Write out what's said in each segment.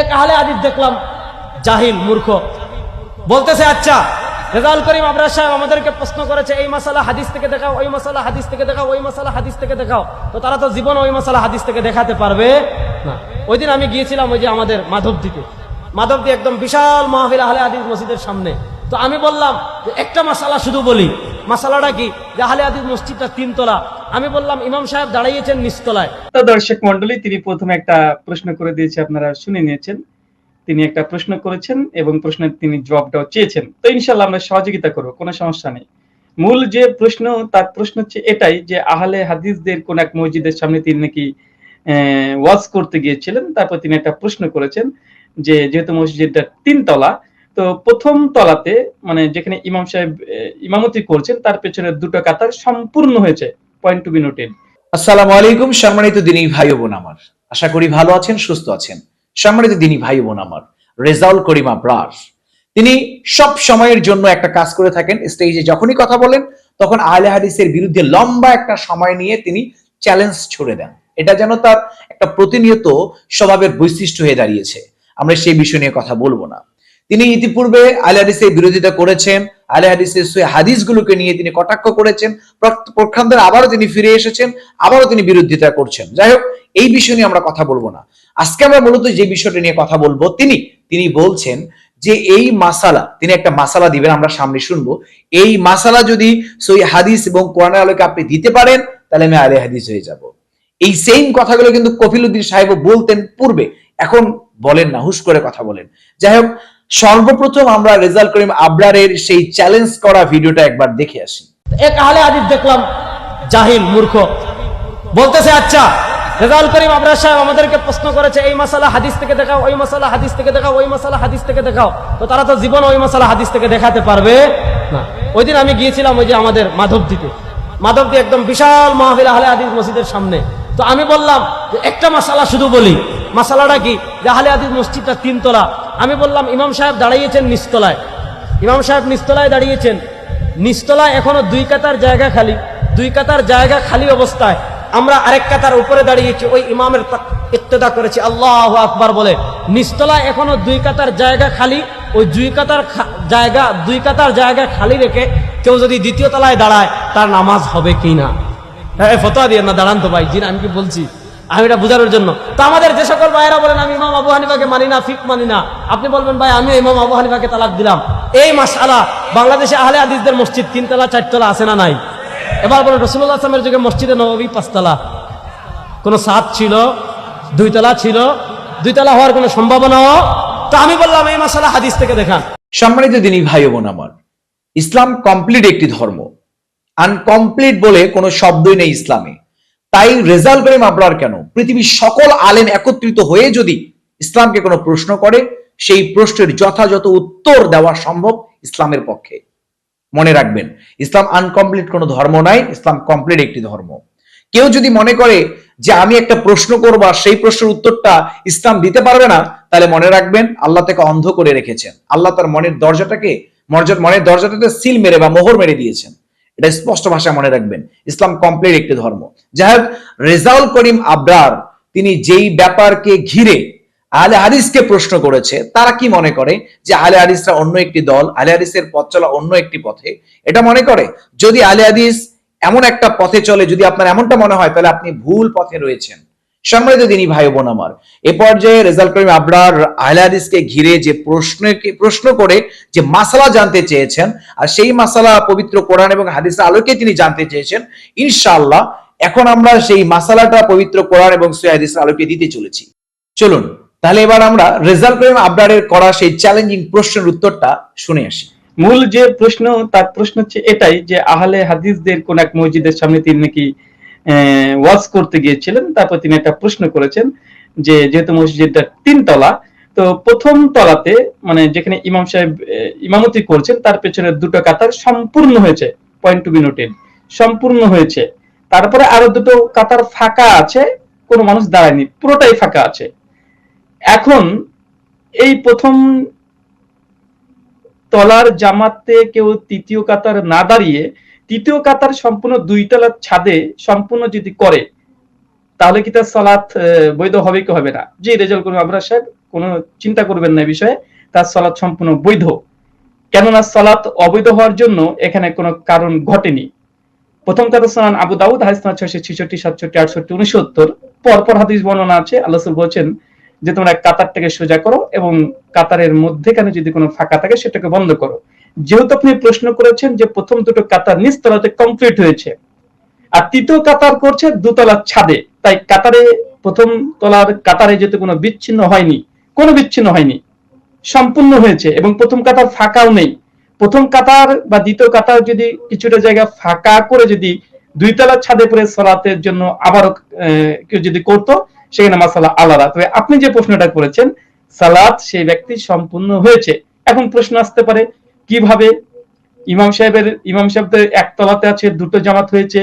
এক আহলে আদিস দেখলাম, জাহিল, মূর্খ। বলতেছে আচ্ছা রেজাল করিম আবরাজ সাহেব আমাদেরকে প্রশ্ন করেছে, এই মশালা হাদিস থেকে দেখাও, ওই মশালা হাদিস থেকে দেখাও, ওই মশালা হাদিস থেকে দেখাও। তো তারা তো জীবন ওই মশালা হাদিস থেকে দেখাতে পারবে না। ওই দিন আমি গিয়েছিলাম ওই যে আমাদের মাধবদীতে। মাধবদী একদম বিশাল মাহফিল আহলে আদিস মসজিদের সামনে। তো আমি বললাম একটা মাসালা শুধু বলি। মাসালাটা কি? আহলে হাদিস মসজিদটা তিনতলা। আমি বললাম, ইমাম সাহেব দাঁড়িয়েছেন নিচতলায়। দর্শক মন্ডলী তিনি প্রথমে একটা প্রশ্ন করে দিয়েছে, আপনারা শুনে নিয়েছেন। তিনি একটা প্রশ্ন করেছেন এবং প্রশ্নের তিনি জবাবটাও চেয়েছেন। তো ইনশাল্লাহ আমরা সহযোগিতা করব, কোনো সমস্যা নেই। মূল যে প্রশ্ন, তার প্রশ্ন হচ্ছে এটাই যে আহলে হাদিসদের কোন এক মসজিদের সামনে তিনি নাকি ওয়াজ করতে গিয়েছিলেন। তারপর তিনি একটা প্রশ্ন করেছেন যে যেহেতু মসজিদটা তিনতলা তো প্রথম তলাতে মানে যেখানে ইমাম সাহেব ইমামতি করছেন, তার পেছনে দুটো কাতার সম্পূর্ণ হয়েছে পয়েন্ট টু বি নোটেড আসসালামু আলাইকুম, সম্মানিত দিনী ভাই বোন আমার। আশা করি ভালো আছেন, সুস্থ আছেন। সম্মানিত দিনী ভাই বোন আমার, রেজাউল করিম আবরার। তিনি সব সময়ের জন্য একটা কাজ করে থাকেন, স্টেজে যখনই কথা বলেন, তখন আহলে হাদিসের বিরুদ্ধে লম্বা একটা সময় নিয়ে তিনি চ্যালেঞ্জ ছুড়ে দেন। এটা যেন তার একটা প্রতিনিয়ত স্বভাবের বৈশিষ্ট্য হয়ে দাঁড়িয়েছে। আমরা সেই বিষয় নিয়ে কথা বলব না। তিনি ইতিপূর্বে আলে হাদিসের বিরোধিতা করেছেন আলে হাদিসের হাদিসগুলোকে নিয়ে তিনি কটাক্ষ করেছেন, প্রক- প্রক্ষান্তরে আবারও তিনি ফিরে এসেছেন, আবারও তিনি বিরোধিতা করছেন। যাই হোক এই বিষয় নিয়ে আমরা কথা বলব না। আজকে আমরা মূলত যে বিষয়টা নিয়ে কথা বলব, তিনি তিনি বলছেন যে এই মাসালা, তিনি একটা মাসালা দিবেন, আমরা সামনে শুনব। এই মাসালা যদি সই হাদিস এবং কোরআনের আলোকে আপনি দিতে পারেন, তাহলে আমি আলে হাদিস হয়ে যাব। এই সেম কথাগুলো কিন্তু কফিল উদ্দিন সাহেব বলতেন পূর্বে, এখন বলেন না, হুশ করে কথা বলেন। যাই হোক সর্বপ্রথম আমরা রেজাল্ট করিম আবরারের সেই চ্যালেঞ্জ করা ভিডিওটা একবার দেখে আসি। এক আহলে হাদিস দেখলাম? জাহিল, মূর্খ। বলতেছে আচ্ছা রেজাউল করিম আবরার সাহেব আমাদেরকে প্রশ্ন করেছে, এই মাসালা হাদিস থেকে দেখাও, ওই মাসালা হাদিস থেকে দেখাও, ওই মাসালা হাদিস থেকে দেখাও। তো তারা তো জীবন ওই মাসালা হাদিস থেকে দেখাতে পারবে না। ওই দিন আমি গিয়েছিলাম ওই যে আমাদের মাধবদীতে। মাধবদী একদম বিশাল মাহফিল আহলে হাদিস মসজিদের সামনে। তো আমি বললাম একটা মাসালা শুধু বলি। মাসালাটা কি? যে আহলে হাদিস মসজিদটা তিনতলা। আমি বললাম, ইমাম সাহেব দাঁড়িয়েছেন নিস্তলায়। ইমাম সাহেব নিস্তলায় দাঁড়িয়েছেন। নিস্তলায় এখনও দুই কাতার জায়গা খালি। দুই কাতার জায়গা খালি অবস্থায়। আমরা আরেক কাতার উপরে দাঁড়িয়েছি, ওই ইমামের ইক্তেদা করেছি। আল্লাহ আকবার বলে। নিস্তলায় এখনও দুই কাতার জায়গা খালি। ওই দুই কাতার জায়গা দুই কাতার জায়গা খালি রেখে কেউ যদি দ্বিতীয় তলায় দাঁড়ায়, তার নামাজ হবে কি না? হ্যাঁ ফতোয়া দিয়ে না, দাঁড়ান তো ভাই। জিন আমি কি বলছি? আমি এটা বোঝানোর জন্য। তো আমাদের যে সকল ভাইয়েরা বলেন, আমি ইমাম আবু হানিফাকে মানি না, ফিক মানি না। আপনি বলবেন, ভাই আমি ইমাম আবু হানিফাকে তালাক দিলাম। এই মাসালা বাংলাদেশে আহলে হাদিসদের মসজিদ তিনতলা, চারতলা আছে না নাই? এবার বলেন রসুল্লাহ আসলামের যুগে মসজিদে নবী পাঁচতলা। কোনো সাত ছিল, দুইতলা ছিল, দুইতলা হওয়ার কোনো সম্ভাবনাও তো আমি বললাম, এই মাসালা হাদিস থেকে দেখান। সম্মানিত দিনী ভাই বোন আমার, ইসলাম কমপ্লিট একটি ধর্ম। আনকমপ্লিট বলে কোনো শব্দই নেই ইসলামে। তাই রেজাল্ট করিম আবরার কেন? পৃথিবীর সকল আলেম একত্রিত হয়ে যদি ইসলামকে কোনো প্রশ্ন করে, সেই প্রশ্নের যথাযথ উত্তর দেওয়া সম্ভব ইসলামের পক্ষে। মনে রাখবেন, ইসলাম আনকমপ্লিট কোনো ধর্ম নাই, ইসলাম কমপ্লিট একটি ধর্ম। কেউ যদি মনে করে যে আমি একটা প্রশ্ন করব আর সেই প্রশ্নের উত্তরটা ইসলাম দিতে পারবে না, তাহলে মনে রাখবেন, আল্লাহ তাকে অন্ধ করে রেখেছেন। আল্লাহ তার মনের দরজাটাকে মনের দরজাটাতে সিল মেরে বা মোহর মেরে দিয়েছেন। এটা স্পষ্ট ভাষায় মনে রাখবেন। ইসলাম কমপ্লিট একটি ধর্ম। যাই হোক রেজাউল করিম আবরার, তিনি যেই ব্যাপারকে ঘিরে আলে হাদিসকে প্রশ্ন করেছে, তারা কি মনে করে? যে আলে হাদিসরা অন্য একটি দল আলে হাদিসের পথ চলা অন্য একটি পথে। এটা মনে করে? যদি আলে হাদিস এমন একটা পথে চলে, যদি আপনার এমনটা মনে হয়, তাহলে আপনি ভুল পথে রয়েছেন। সম্মানিত দিনী ভাই বোন আমার, এ পর্যায়ে রেজাল্ট করিম আবরার আহলে হাদিসকে ঘিরে যে প্রশ্নকে, প্রশ্ন করে যে মাসালা জানতে চেয়েছেন, আর সেই মাসালা পবিত্র কোরআন এবং হাদিসের আলোকে তিনি জানতে চেয়েছেন, ইনশাআল্লাহ এখন আমরা সেই মাসালাটা পবিত্র কোরআন এবং সৈয় হাদিসের আলোকে দিতে চলেছি। চলুন, তাহলে এবার আমরা রেজাল্ট করিম আবরারের করা সেই চ্যালেঞ্জিং প্রশ্নের উত্তরটা শুনে আসি। মূল যে প্রশ্ন, তার প্রশ্ন হচ্ছে এটাই যে আহলে হাদিসদের কোন এক মসজিদের সামনে তিনি নাকি ওয়াজ করতে গিয়েছিলেন, তারপর তিনি একটা প্রশ্ন করেছেন যে, যেহেতু মসজিদটা তিনতলা তো প্রথম তলাতে মানে যেখানে ইমাম সাহেব ইমামতি করছেন, তার পেছনে দুটো কাতার সম্পূর্ণ হয়েছে পয়েন্ট টু বি নোটেড সম্পূর্ণ হয়েছে। তারপরে আরও দুটো কাতার ফাঁকা আছে, কোনো মানুষ দাঁড়ায়নি, পুরোটাই ফাঁকা আছে। এখন এই প্রথম তলার জামাতে কেউ তৃতীয় কাতার না দাঁড়িয়ে তৃতীয় কাতার সম্পূর্ণ দুই তলার ছাদে সম্পূর্ণ যদি করে, তাহলে কি তার সালাত বৈধ হবে কি হবে না? জি রেজাল করুন আবরার সাহেব, কোনো চিন্তা করবেন না বিষয়ে। তার সালাত সম্পূর্ণ বৈধ। কেননা সালাত অবৈধ হওয়ার জন্য এখানে কোনো কারণ ঘটেনি। প্রথম কথা শোনান আবু দাউদ, হাদিস ছয়শো ছেষট্টি, সাতষট্টি, আটষট্টি, উনসত্তর। পরপর হাদিস বর্ণনা আছে, আল্লাহ বলছেন যে তোমরা কাতারটাকে সোজা করো এবং কাতারের মধ্যেখানে যদি কোনো ফাঁকা থাকে, সেটাকে বন্ধ করো। যেহেতু আপনি প্রশ্ন করেছেন যে প্রথম দুটো কাতার নিচতলাতে কমপ্লিট হয়েছে, আর তৃতীয় কাতার করছে দুতলার ছাদে। তাই কাতারে, প্রথম তলার কাতারে যেতে কোনো বিচ্ছিন্ন হয়নি, কোনো বিচ্ছিন্ন হয়নি, সম্পূর্ণ হয়েছে এবং প্রথম কাতার ফাঁকাও নেই। প্রথম কাতার বা দ্বিতীয় কাতার যদি কিছুটা জায়গা ফাঁকা করে যদি দুই তলার ছাদে পরে সলাতের জন্য আবারও কেউ যদি করতো, সেখানে মাসালা আলাদা। তবে আপনি যে প্রশ্নটা করেছেন, সালাত সেই ব্যক্তি সম্পূর্ণ হয়েছে। এখন প্রশ্ন আসতে পারে কীভাবে ইমাম সাহেবের ইমাম সাহেবদের একতলাতে আছে দুটো জামাত হয়েছে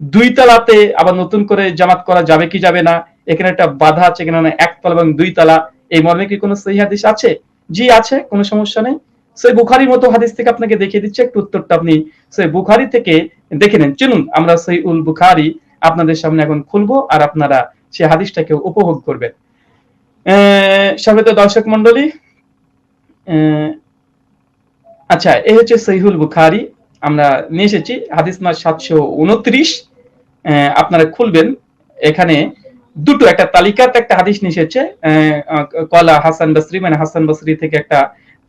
দুই তলাতে আবার নতুন করে জামাত করা যাবে কি যাবে না এখানে একটা বাধা আছে এখানে একতলা এবং দুই তলা এই মর্মে কি কোনো সহি হাদিস আছে? জি আছে কোনো সমস্যা নেই। সেই বুখারির মতো হাদিস থেকে আপনাকে দেখিয়ে দিচ্ছে একটু উত্তরটা আপনি সেই বুখারি থেকে দেখে নেন। চলুন আমরা সেই উল বুখারি আপনাদের সামনে এখন খুলবো আর আপনারা সেই হাদিসটাকে উপভোগ করবেন। আহ, সম্মানিত দর্শক মন্ডলী আচ্ছা এই হচ্ছে সহিহুল বুখারি। আমরা নিয়ে এসেছি হাদিস নাম্বার সাতশো উনত্রিশ। আপনারা খুলবেন। এখানে দুটো একটা তালিকাতে একটা হাদিস নিয়ে এসেছে। কলা হাসান বসরি মানে হাসান বসরি থেকে একটা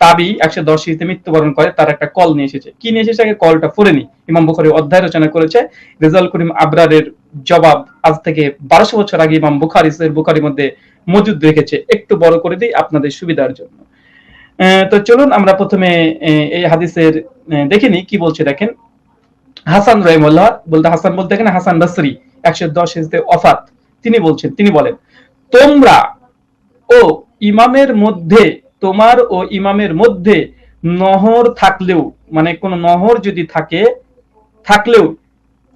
তাবি একশো দশ হিতে মৃত্যুবরণ করে, তার একটা কল নিয়ে এসেছে। কি নিয়ে এসেছে? আগে কলটা পড়ে নি। ইমাম বুখারি অধ্যায় রচনা করেছে। রেজাল করিম আবরারের জবাব আজ থেকে বারোশো বছর আগে ইমাম বুখারি সহিহ বুখারির মধ্যে মজুদ রেখেছে। একটু বড় করে দিই আপনাদের সুবিধার জন্য। তো চলুন আমরা প্রথমে এই হাদিসের দেখিনি কি বলছে, দেখেন। হাসান রহিমুল্লাহ বলতে হাসান বলতে এখানে হাসান বসরি, একশো দশ হিজতে অফাত তিনি বলছেন, তিনি বলেন, তোমরা ও ইমামের মধ্যে, তোমার ও ইমামের মধ্যে নহর থাকলেও মানে কোন নহর যদি থাকে, থাকলেও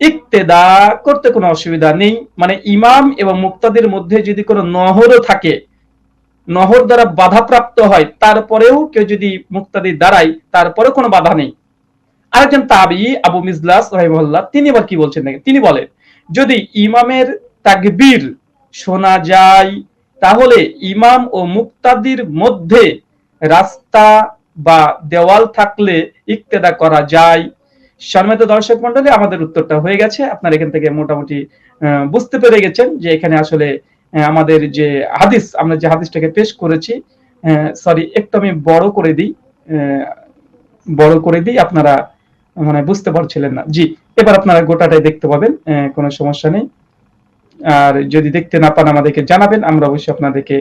ইক্তেদা করতে কোনো অসুবিধা নেই। মানে ইমাম এবং মুক্তাদের মধ্যে যদি কোনো নহরও থাকে নহর দ্বারা বাধাপ্রাপ্ত হয়, তারপরেও কেউ যদি মুক্তাদি দাঁড়ায় তারপরে কোনো বাধা নেই। আরেকজন তাবি, আবু মিজলাস রহিমুল্লাহ তিনি আবার কি বলছেন তিনি বলেন, যদি ইমামের তাকবীর শোনা যায়, তাহলে ইমাম ও মুক্তাদির মধ্যে রাস্তা বা দেওয়াল থাকলে ইক্তেদা করা যায়। সম্মানিত দর্শক মন্ডলী আমাদের উত্তরটা হয়ে গেছে। আপনারা এখান থেকে মোটামুটি বুঝতে পেরে গেছেন যে এখানে আসলে আমাদের যে হাদিস, আমরা যে হাদিসটাকে পেশ করেছি সরি একটু আমি বড় করে দিই বড় করে দিই, আপনারা মানে বুঝতে পারছিলেন না। জি, এবার আপনারা গোটাটাই দেখতে পাবেন কোনো সমস্যা নেই। আর যদি দেখতে না পান, আমাদেরকে জানাবেন, আমরা অবশ্যই আপনাদেরকে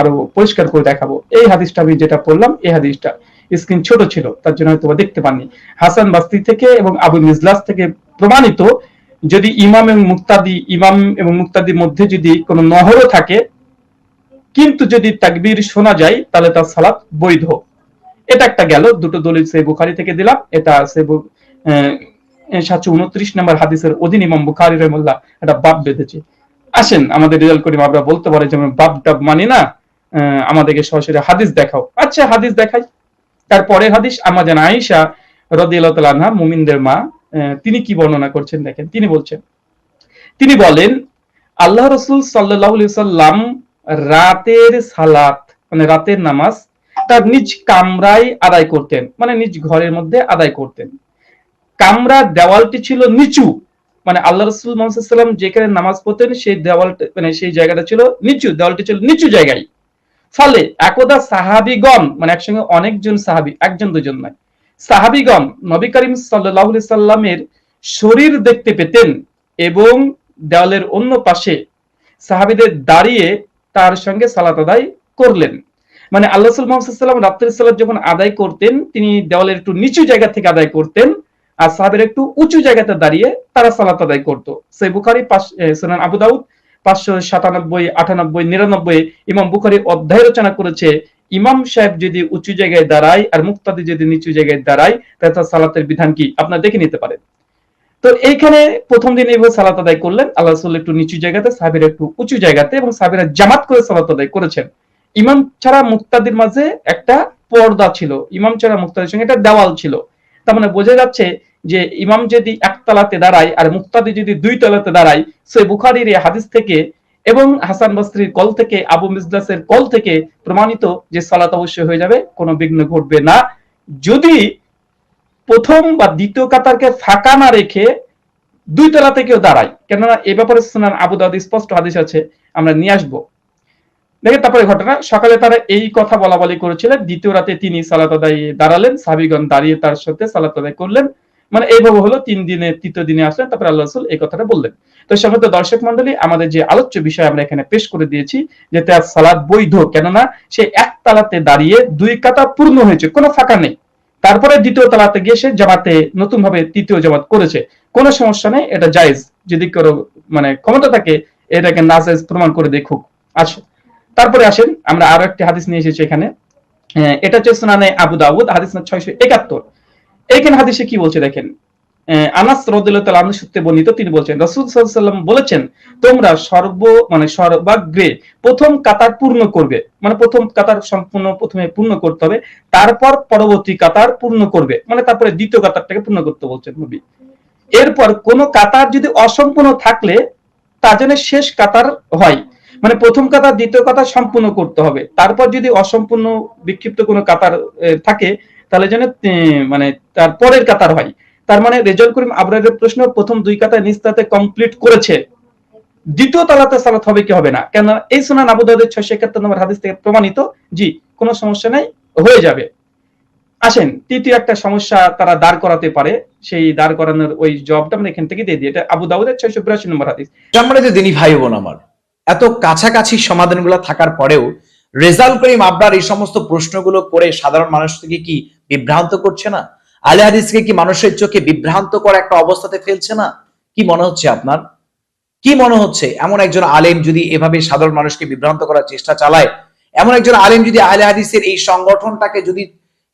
আরও পরিষ্কার করে দেখাবো। এই হাদিসটা আমি যেটা পড়লাম, এই হাদিসটা স্ক্রিন ছোট ছিল, তার জন্য হয়তো দেখতে পাননি। হাসান বাস্তি থেকে এবং আবু মিজলাস থেকে প্রমাণিত যদি ইমাম এবং মুক্তাদি, ইমাম এবং মুক্তাদির মধ্যে যদি কোনো নহরও থাকে, কিন্তু যদি তাকবীর শোনা যায়, তাহলে তার সালাত বৈধ। এটা একটা গেল, দুটো দলিল সে বুখারি থেকে দিলাম। এটা সে সাতশো উনত্রিশ নম্বর হাদিসের অধীন ইমাম বুখারি রহমুল্লাহ একটা বাপ বেঁধেছে। আসেন, আমাদের রেজাল্ট করিম আমরা বলতে পারি যে আমরা বাপ ডাব মানি না আমাদেরকে সরাসরি হাদিস দেখাও। আচ্ছা হাদিস দেখাই। তারপরে হাদিস আমাজান আয়েশা রদিয়াল্লাহু আনহা, মুমিনদের মা তিনি কি বর্ণনা করছেন দেখেন, তিনি বলছেন, তিনি বলেন, আল্লাহ রসুল আলাইহি সাল্লাম রাতের সালাত মানে রাতের নামাজ, তার নিজ কামরায় আদায় করতেন মানে নিজ ঘরের মধ্যে আদায় করতেন। কামরা দেওয়ালটি ছিল নিচু মানে আল্লাহ রসুল মোহাম্মদ যেখানে নামাজ পড়তেন, সেই দেওয়ালটা মানে সেই জায়গাটা ছিল নিচু, দেওয়ালটি ছিল নিচু জায়গায়। ফলে একদা সাহাবিগণ মানে একসঙ্গে অনেকজন সাহাবি, একজন দুজন নয় সাহাবিগণ নবী করিম সাল্লাহ সাল্লামের শরীর দেখতে পেতেন এবং দেওয়ালের অন্য পাশে সাহাবিদের দাঁড়িয়ে তার সঙ্গে সালাত আদায় করলেন। মানে আল্লাহ সাল্লাম রাত্রের সালাত যখন আদায় করতেন, তিনি দেওয়ালের একটু নিচু জায়গা থেকে আদায় করতেন আর সাহাবের একটু উঁচু জায়গাতে দাঁড়িয়ে তারা সালাত আদায় করতো। সেই বুখারি সুনান আবু দাউদ পাঁচশো সাতানব্বই, আটানব্বই, নিরানব্বই, ইমাম বুখারি অধ্যায় রচনা করেছে ইমাম সাহেব যদি উঁচু জায়গায় দাঁড়ায় আর মুক্তাদি যদি নিচু জায়গায় দাঁড়ায়, তাহলে তার সালাতের বিধান কি? আপনারা দেখে নিতে পারেন। তো এইখানে প্রথম দিন এইভাবে সালাত আদায় করলেন। আল্লাহ রসুল একটু নিচু জায়গাতে, সাহাবিরা একটু উঁচু জায়গাতে এবং সাহাবিরা জামাত করে সালাত আদায় করেছেন। ইমাম ছাড়া মুক্তাদির মাঝে একটা পর্দা ছিল। ইমাম ছাড়া মুক্তাদির সঙ্গে একটা দেওয়াল ছিল। তার মানে বোঝা যাচ্ছে যে ইমাম যদি একতলাতে দাঁড়ায় আর মুক্তাদি যদি দুই তলাতে দাঁড়ায় সে বুখারির হাদিস থেকে এবং হাসান বস্ত্রীর কল থেকে, আবু মিসদাসের কল থেকে প্রমাণিত যে সালাত অবশ্যই হয়ে যাবে, কোনো বিঘ্ন ঘটবে না। যদি প্রথম বা দ্বিতীয় কাতারকে ফাঁকা না রেখে দুই তলাতে কেউ দাঁড়ায়, কেননা এ ব্যাপারে সুনান আবু দাউদ স্পষ্ট হাদিস আছে, আমরা নিয়ে আসব। দেখেন তারপরে ঘটনা, সকালে তারা এই কথা বলা বলি করেছিলেন, দ্বিতীয় রাতে তিনি সালাত আদায় দাঁড়ালেন সাবিগণ দাঁড়িয়ে তার সাথে সালাত আদায় করলেন। মানে এইভাবে হলো তিন দিনে, তৃতীয় দিনে আসলেন, তারপরে আল্লাহ রসুল এই কথাটা বললেন। তো সমস্ত দর্শক মন্ডলী আমাদের যে আলোচ্য বিষয় আমরা এখানে পেশ করে দিয়েছি, যে তার সালাদ বৈধ, কেননা সে এক তালাতে দাঁড়িয়ে দুই কাতা পূর্ণ হয়েছে, কোনো ফাঁকা নেই। তারপরে দ্বিতীয় তালাতে গিয়ে সে জামাতে নতুন ভাবে তৃতীয় জামাত করেছে। কোনো সমস্যা নেই, এটা জায়েজ। যদি কারও মানে ক্ষমতা থাকে, এটাকে নাজায়েজ প্রমাণ করে দেখুক। আচ্ছা তারপরে আসেন, আমরা আরও একটি হাদিস নিয়ে এসেছি এখানে। এটা হচ্ছে সুনানে আবু দাউদ, হাদিস না ছয়শো একাত্তর। এইখানে হাদিসে কি বলছে দেখেন? আনাস রদুল্লাহ সূত্রে বর্ণিত, তিনি বলছেন, রাসূল সাল্লাম বলেছেন, তোমরা সর্ব মানে সর্বাগ্রে প্রথম কাতার পূর্ণ করবে। মানে প্রথম কাতার সম্পূর্ণ প্রথমে পূর্ণ করতে হবে, তারপর পরবর্তী কাতার পূর্ণ করবে। মানে তারপরে দ্বিতীয় কাতারটাকে পূর্ণ করতে বলছেন নবী। এরপর কোন কাতার যদি অসম্পূর্ণ থাকলে তা যেন শেষ কাতার হয়। মানে প্রথম কাতার, দ্বিতীয় কাতার সম্পূর্ণ করতে হবে। তারপর যদি অসম্পূর্ণ বিক্ষিপ্ত কোনো কাতার থাকে তাহলে যেন মানে তার পরের কাতার হয়। তার মানে রেজাল্ট করিম আবরারের প্রশ্ন প্রথম দুই কাতার নিস্তাতে কমপ্লিট করেছে। দ্বিতীয় তালাতে সালাত হবে কি হবে না? কেন এই সুনান আবু দাউদের ছয়শো একাত্তর নম্বর হাদিস থেকে প্রমাণিত, জি, কোনো সমস্যা নাই, হয়ে যাবে। আসেন, তৃতীয় একটা সমস্যা তারা দাঁড় করাতে পারে, সেই দাঁড় করানোর ওই জবটা আমরা এখান থেকে দিয়ে দিই। এটা আবু দাউদের ছয়শো বিরাশি নম্বর হাদিস। সম্মানিত দিনী ভাই বোন আমার, এত কাছাকাছি সমাধানগুলো থাকার পরেও রেজাল্ট করিম আবরার এই সমস্ত প্রশ্নগুলো করে সাধারণ মানুষ থেকে কি বিভ্রান্ত করছে না? আলে হাদিসকে কি মানুষের চোখে বিভ্রান্ত করা একটা অবস্থাতে ফেলছে না? কি মনে হচ্ছে আপনার? কি মনে হচ্ছে? এমন একজন আলেম যদি এভাবে সাধারণ মানুষকে বিভ্রান্ত করার চেষ্টা চালায়, এমন একজন আলেম যদি আলে হাদিসের এই সংগঠনটাকে যদি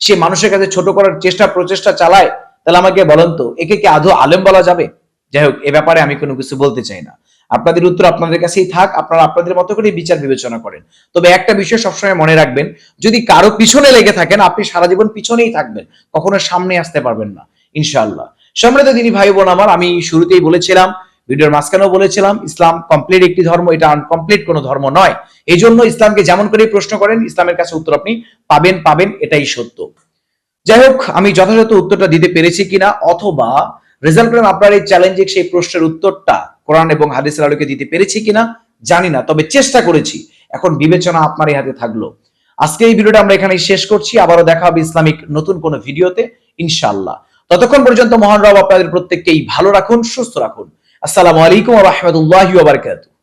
সে মানুষের কাছে ছোট করার চেষ্টা, প্রচেষ্টা চালায়, তাহলে আমাকে বলেন তো, একে কি আদৌ আলেম বলা যাবে? যাই হোক, এ ব্যাপারে আমি কোনো কিছু বলতে চাই না। আপনাদের উত্তর আপনাদের কাছেই থাক, আপনারা আপনাদের মতো করে বিচার বিবেচনা করেন। তবে একটা বিষয় সবসময় মনে রাখবেন, যদি কারও পিছনে লেগে থাকেন, আপনি সারা জীবন পিছনেই থাকবেন, কখনো সামনে আসতে পারবেন না, ইনশাআল্লাহ। সম্মানিত দিনী ভাই বোন আমার, আমি শুরুতেই বলেছিলাম, ভিডিওর মাঝখানেও বলেছিলাম, ইসলাম কমপ্লিট একটি ধর্ম, এটা আনকমপ্লিট কোনো ধর্ম নয়। এই জন্য ইসলামকে যেমন করে প্রশ্ন করেন, ইসলামের কাছে উত্তর আপনি পাবেন পাবেন, এটাই সত্য। যাই হোক, আমি যথাযথ উত্তরটা দিতে পেরেছি কিনা, অথবা রেজাল্ট আপনার এই চ্যালেঞ্জে সেই প্রশ্নের উত্তরটা কোরআন এবং হাদিসের আলোকে দিতে পেরেছি কিনা জানি না, তবে চেষ্টা করেছি। এখন বিবেচনা আপনারই হাতে থাকল। আজকে এই ভিডিওটা আমরা এখানেই শেষ করছি। আবারও দেখা হবে ইসলামিক নতুন কোনো ভিডিওতে, ইনশাআল্লাহ। ততক্ষণ পর্যন্ত মহান রব আপনাদের প্রত্যেককেই ভালো রাখুন, সুস্থ রাখুন। আসসালামু আলাইকুম রহমতুল্লাহ বারাকাতুহু।